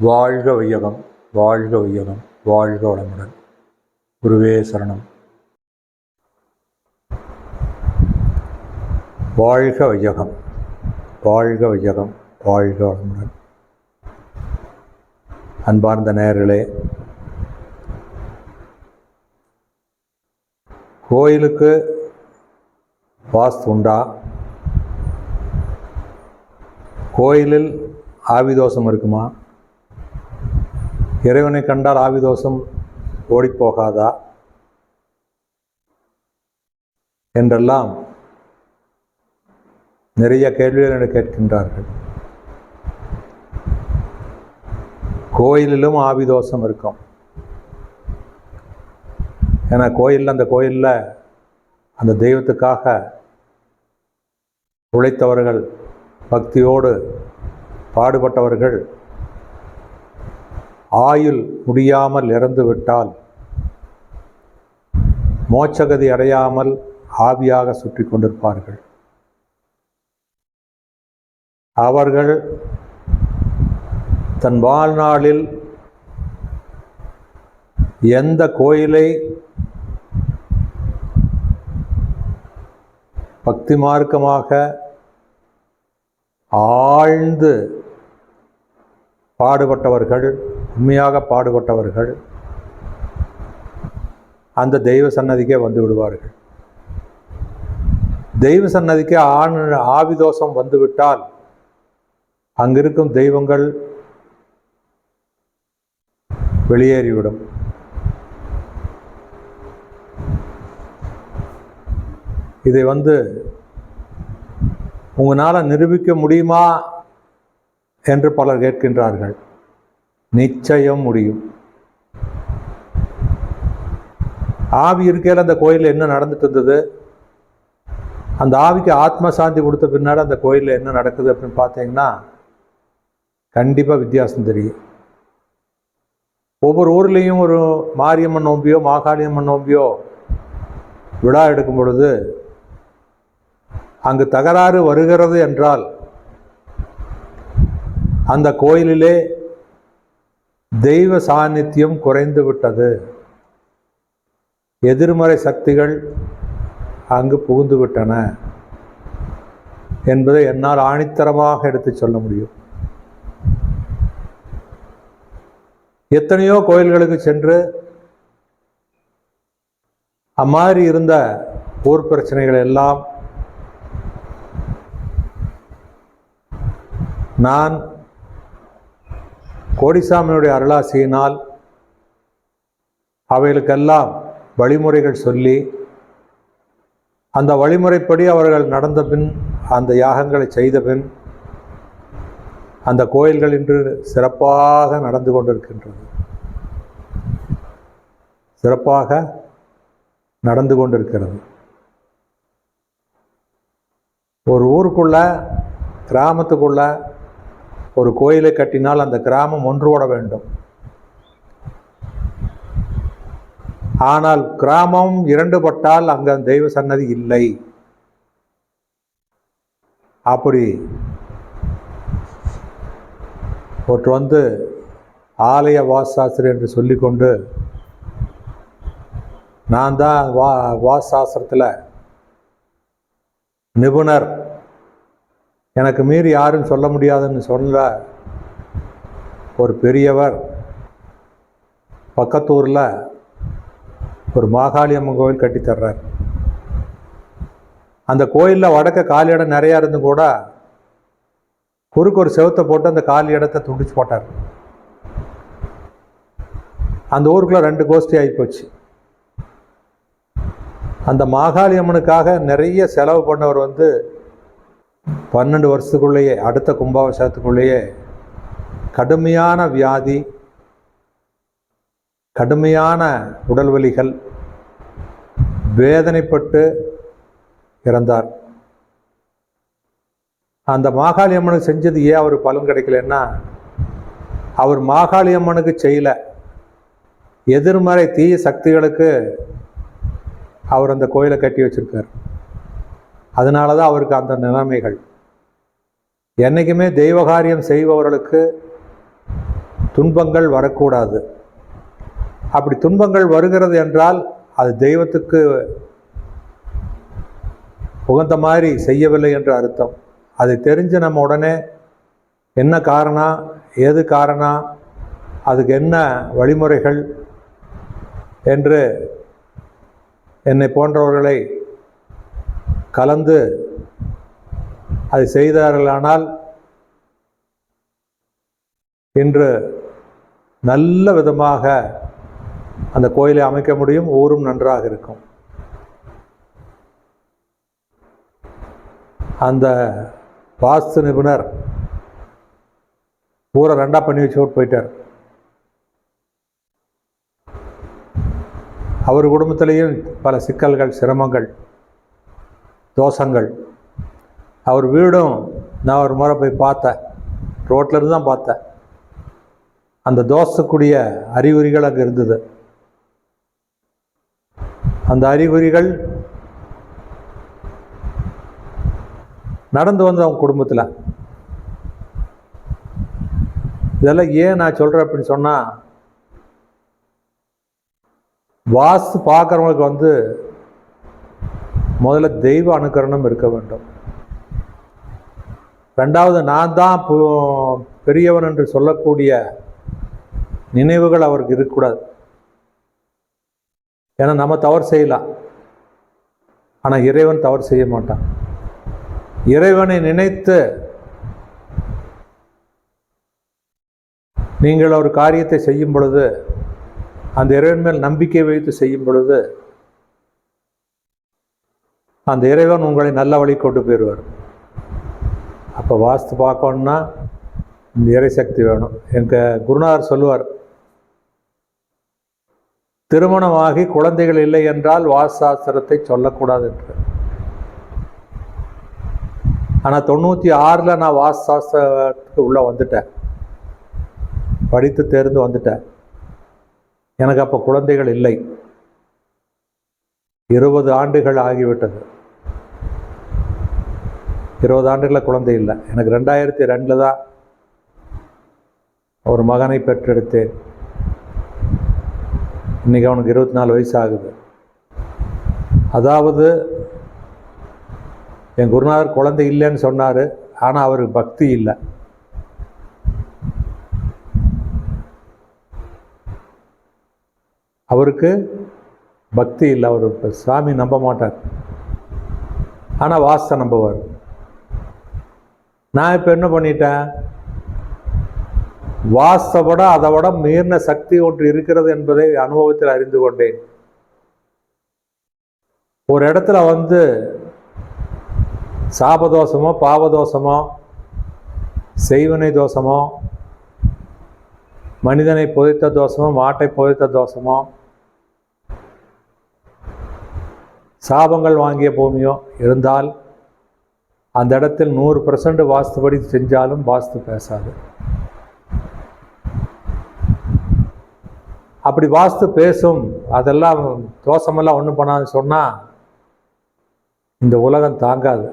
வாழ்க வையகம் வாழ்க வையகம் வாழ்க வளமுடன். குருவே சரணம். வாழ்க வையகம் வாழ்க வையகம் வாழ்க வளமுடன். அன்பார்ந்த நேயர்களே கோயிலுக்கு வாஸ்து உண்டா? கோயிலில் ஆவிதோஷம் இருக்குமா? இறைவனை கண்டால் ஆவிதோஷம் ஓடிப்போகாதா? என்றெல்லாம் நிறைய கேள்விகள் என்று கேட்கின்றார்கள். கோயிலிலும் ஆவிதோஷம் இருக்கும். ஏன்னா கோயிலில் அந்த கோயிலில் அந்த தெய்வத்துக்காக உழைத்தவர்கள் பக்தியோடு பாடுபட்டவர்கள் ஆயுள் முடியாமல் இறந்துவிட்டால் மோட்சகதி அடையாமல் ஆவியாக சுற்றி கொண்டிருப்பார்கள். அவர்கள் தன் வாழ்நாளில் எந்த கோயிலை பக்தி மார்க்கமாக ஆழ்ந்து பாடுபட்டவர்கள் உண்மையாக பாடுபட்டவர்கள் அந்த தெய்வ சன்னதிக்கே வந்து விடுவார்கள். தெய்வ சன்னதிக்கு ஆண் ஆவிதோஷம் வந்துவிட்டால் அங்கிருக்கும் தெய்வங்கள் வெளியேறிவிடும். இதை வந்து உங்களால் நிரூபிக்க முடியுமா என்று பலர் கேட்கின்றார்கள். நிச்சயம் முடியும். ஆவி இருக்கையில் அந்த கோயிலில் என்ன நடந்துட்டு இருந்தது? அந்த ஆவிக்கு ஆத்ம சாந்தி கொடுத்த பின்னாடி அந்த கோயிலில் என்ன நடக்குது அப்படின்னு பார்த்தீங்கன்னா கண்டிப்பாக வித்தியாசம் தெரியும். ஒவ்வொரு ஊர்லேயும் ஒரு மாரியம்மன் நோம்பியோ மாகாளியம்மன் நோம்பியோ விழா எடுக்கும் பொழுது அங்கு தகராறு வருகிறது என்றால் அந்த கோயிலிலே தெய்வ சாநித்தியம் குறைந்து விட்டது. எதிர்மறை சக்திகள் அங்கு புகுந்து விட்டன என்பதை என்னால் ஆணித்தரமாக எடுத்து சொல்ல முடியும். எத்தனையோ கோயில்களுக்கு சென்று அம்மாதிரி இருந்த ஊர் பிரச்சனைகள் எல்லாம் நான் கோடிசாமியுடைய அருளாசியினால் அவைகளுக்கெல்லாம் வழிமுறைகள் சொல்லி அந்த வழிமுறைப்படி அவர்கள் நடந்த பின் அந்த யாகங்களை செய்த பின் அந்த கோயில்கள் இன்று சிறப்பாக நடந்து கொண்டிருக்கின்றது. சிறப்பாக நடந்து கொண்டிருக்கிறது. ஒரு ஊருக்குள்ள கிராமத்துக்குள்ள ஒரு கோயிலை கட்டினால் அந்த கிராமம் ஒன்றுபட வேண்டும். ஆனால் கிராமம் இரண்டுபட்டால் அங்கே தெய்வ சன்னதி இல்லை. அப்படி ஒருத்தர் வந்து ஆலய வாசாஸ்திரி என்று சொல்லிக்கொண்டு நான் தான் வா வாசாஸ்திரத்தில் நிபுணர். எனக்கு மீறி யாரும் சொல்ல முடியாதுன்னு சொல்ல ஒரு பெரியவர் பக்கத்தூரில் ஒரு மாகாளி அம்மன் கோவில் கட்டித்தர்றார் அந்த கோயிலில் வடக்க காலி இடம் நிறையா இருந்தும் கூட குறுக்கு ஒரு செவத்தை போட்டு அந்த காலி இடத்தை துண்டிச்சு போட்டார். அந்த ஊருக்குள்ள ரெண்டு கோஷ்டி ஆகிப்போச்சு அந்த மாகாளி அம்மனுக்காக நிறைய செலவு பண்ணவர் வந்து பன்னெண்டு வருஷத்துக்குள்ளேயே அடுத்த கும்பாபிஷேகத்துக்குள்ளேயே கடுமையான வியாதி கடுமையான உடல் வலிகள் வேதனைப்பட்டு இறந்தார். அந்த மாகாளி அம்மனுக்கு செஞ்சது ஏன் அவர் பலன் கிடைக்கலன்னா அவர் மாகாளி அம்மனுக்கு செய்யல. எதிர்மறை தீய சக்திகளுக்கு அவர் அந்த கோயிலை கட்டி வச்சிருக்கார். அதனால தான் அவருக்கு அந்த நிலைமைகள். என்றைக்குமே தெய்வகாரியம் செய்பவர்களுக்கு துன்பங்கள் வரக்கூடாது. அப்படி துன்பங்கள் வருகிறது என்றால் அது தெய்வத்துக்கு உகந்த மாதிரி செய்யவில்லை என்று அர்த்தம். அதை தெரிஞ்சு நம்ம உடனே என்ன காரணம் ஏது காரணம் அதுக்கு என்ன வழிமுறைகள் என்று என்னை போன்றவர்களை கலந்து அதை செய்தார்களானால் இன்று நல்ல விதமாக அந்த கோயிலை அமைக்க முடியும். ஊரும் நன்றாக இருக்கும். அந்த வாஸ்து நிபுணர் ஊரை ரெண்டாக பண்ணி வச்சு போயிட்டார். அவர் குடும்பத்திலேயும் பல சிக்கல்கள் சிரமங்கள் தோஷங்கள். அவர் வீடும் நான் ஒரு முறை போய் பார்த்தேன். ரோட்டில் இருந்து தான் பார்த்தேன். அந்த தோசக்கூடிய அறிகுறிகள் அங்கே இருந்தது. அந்த அறிகுறிகள் நடந்து வந்து அவங்க குடும்பத்தில். இதெல்லாம் ஏன் நான் சொல்கிறேன் அப்படின்னு சொன்னால் வாஸ்து பார்க்குறவங்களுக்கு வந்து முதல்ல தெய்வ அனுக்கரணம் இருக்க வேண்டும். ரெண்டாவது நான் தான் பெரியவன் என்று சொல்லக்கூடிய நினைவுகள் அவருக்கு இருக்கக்கூடாது. ஏன்னா நம்ம தவறு செய்யலாம். ஆனால் இறைவன் தவறு செய்ய மாட்டான். இறைவனை நினைத்து நீங்கள் ஒரு காரியத்தை செய்யும் பொழுது அந்த இறைவன் மேல் நம்பிக்கை வைத்து செய்யும் பொழுது அந்த இறைவன் உங்களை நல்ல வழி கொண்டு போயிடுவார். அப்போ வாஸ்து பார்க்கணுன்னா இந்த இறைசக்தி வேணும். எங்கள் குருநாதர் சொல்லுவார் திருமணமாகி குழந்தைகள் இல்லை என்றால் வாஸ்தாஸ்திரத்தை சொல்லக்கூடாது என்று. ஆனால் தொண்ணூற்றி ஆறில் நான் வாஸ்தாஸ்திரத்துக்கு உள்ளே வந்துட்டேன். படித்து தேர்ந்து வந்துட்டேன். எனக்கு அப்போ குழந்தைகள் இல்லை. இருபது ஆண்டுகள் ஆகிவிட்டது. இருபது ஆண்டுகளில் குழந்தை இல்லை. எனக்கு ரெண்டாயிரத்தி ரெண்டில் தான் ஒரு மகனை பெற்றெடுத்தேன். இன்றைக்கி அவனுக்கு இருபத்தி நாலு வயசு ஆகுது. அதாவது என் குருநாதர் குழந்தை இல்லைன்னு சொன்னார் ஆனால் அவருக்கு பக்தி இல்லை. அவருக்கு பக்தி இல்லை அவர் இப்போ சாமி நம்ப மாட்டார். ஆனால் வாஸ்தை நம்புவார். நான் இப்போ என்ன பண்ணிட்டேன்? வாஸ்தை விட அதை விட மீறின சக்தி ஒன்று இருக்கிறது என்பதை அனுபவத்தில் அறிந்து கொண்டேன். ஒரு இடத்துல வந்து சாபதோஷமோ பாவதோஷமோ செய்வனை தோஷமோ மனிதனை புதைத்த தோஷமோ மாட்டை புதைத்த தோஷமோ சாபங்கள் வாங்கிய பூமியோ இருந்தால் அந்த இடத்தில் நூறு பர்சன்ட் வாஸ்துபடி செஞ்சாலும் வாஸ்து பேசாது. அப்படி வாஸ்து பேசும் அதெல்லாம் தோஷமெல்லாம் ஒன்றும் பண்ணாதுன்னு சொன்னால் இந்த உலகம் தாங்காது.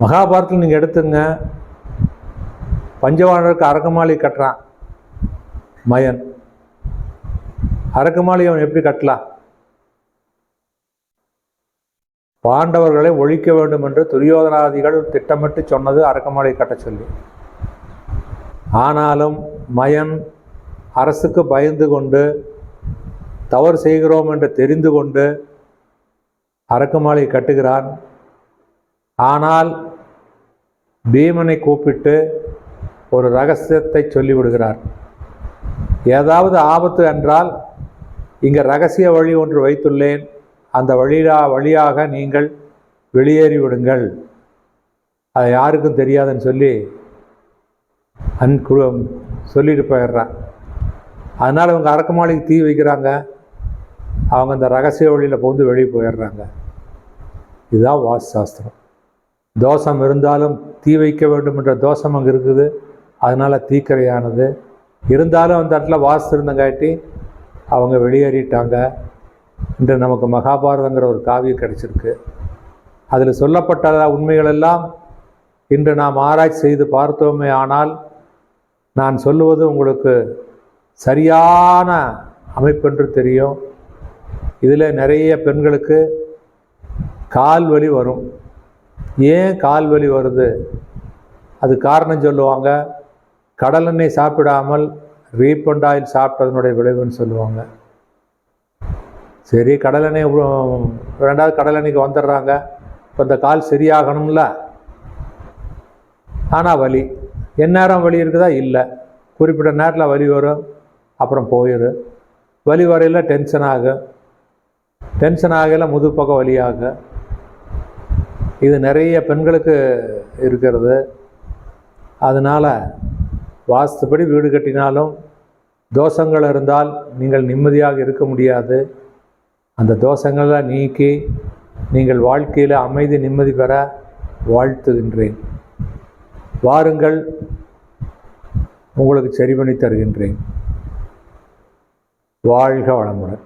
மகாபாரத்தில் நீங்கள் எடுத்துங்க பஞ்சவானருக்கு அரகமாளி கட்டுறான் மயன். அரக்குமாளி அவன் எப்படி கட்டலாம் பாண்டவர்களை ஒழிக்க வேண்டும் என்று துரியோதனாதிகள் திட்டமிட்டு சொன்னது அரக்கமாளி கட்ட சொல்லி. ஆனாலும் மயன் அரசுக்கு பயந்து கொண்டு தவறு செய்கிறோம் என்று தெரிந்து கொண்டு அரக்கமாளி கட்டுகிறான். ஆனால் பீமனை கூப்பிட்டு ஒரு ரகசியத்தை சொல்லிவிடுகிறார். ஏதாவது ஆபத்து என்றால் இங்கே ரகசிய வழி ஒன்று வைத்துள்ளேன். அந்த வழியா வழியாக நீங்கள் வெளியேறி விடுங்கள். அது யாருக்கும் தெரியாதுன்னு சொல்லி அன் குழு சொல்லிட்டு போயிடுறான். அதனால் இவங்க அரக்கமாளிக்கு தீ வைக்கிறாங்க. அவங்க அந்த ரகசிய வழியில் புகுந்து வெளியே போயிடுறாங்க. இதுதான் வாஸ்து சாஸ்திரம் தோஷம் இருந்தாலும் தீ வைக்க வேண்டும் என்ற தோஷம் அங்கே இருக்குது. அதனால் தீக்கரையானது. இருந்தாலும் அந்த இடத்துல வாசு இருந்தங்காட்டி அவங்க வெளியேறிட்டாங்க. இன்று நமக்கு மகாபாரதங்கிற ஒரு காவியம் கிடைச்சிருக்கு. அதில் சொல்லப்பட்ட உண்மைகளெல்லாம் இன்று நாம் ஆராய்ச்சி செய்து பார்த்தோமே ஆனால் நான் சொல்லுவது உங்களுக்கு சரியான அமைப்பென்று தெரியும். இதில் நிறைய பெண்களுக்கு கால் வலி வரும். ஏன் கால் வலி வருது? அது காரணம் சொல்லுவாங்க. கடலெண்ணெய் சாப்பிடாமல் ரீஃபண்ட் ஆயில் சாப்பிட்டதனுடைய விளைவுன்னு சொல்லுவாங்க. சரி கடலெண்ணெய் ரெண்டாவது கடலெண்ணெய்க்கு வந்துடுறாங்க. இப்போ இந்த கால் சரியாகணும்ல? ஆனால் வலி. எந்நேரம் வலி இருக்குதா? இல்லை. குறிப்பிட்ட நேரத்தில் வலி வரும் அப்புறம் போயிடும். வலி வரையில் டென்ஷன் ஆகும் டென்ஷன் ஆகல முதுப்பக்கம் வலியாகும் இது நிறைய பெண்களுக்கு இருக்கிறது. அதனால் வாஸ்துப்படி வீடு கட்டினாலும் தோஷங்கள் இருந்தால் நீங்கள் நிம்மதியாக இருக்க முடியாது. அந்த தோஷங்களை நீக்கி நீங்கள் வாழ்க்கையில் அமைதி நிம்மதி பெற வாழ்த்துகின்றேன். வாருங்கள் உங்களுக்கு சரி பண்ணி தருகின்றேன். வாழ்க வளமுடன்.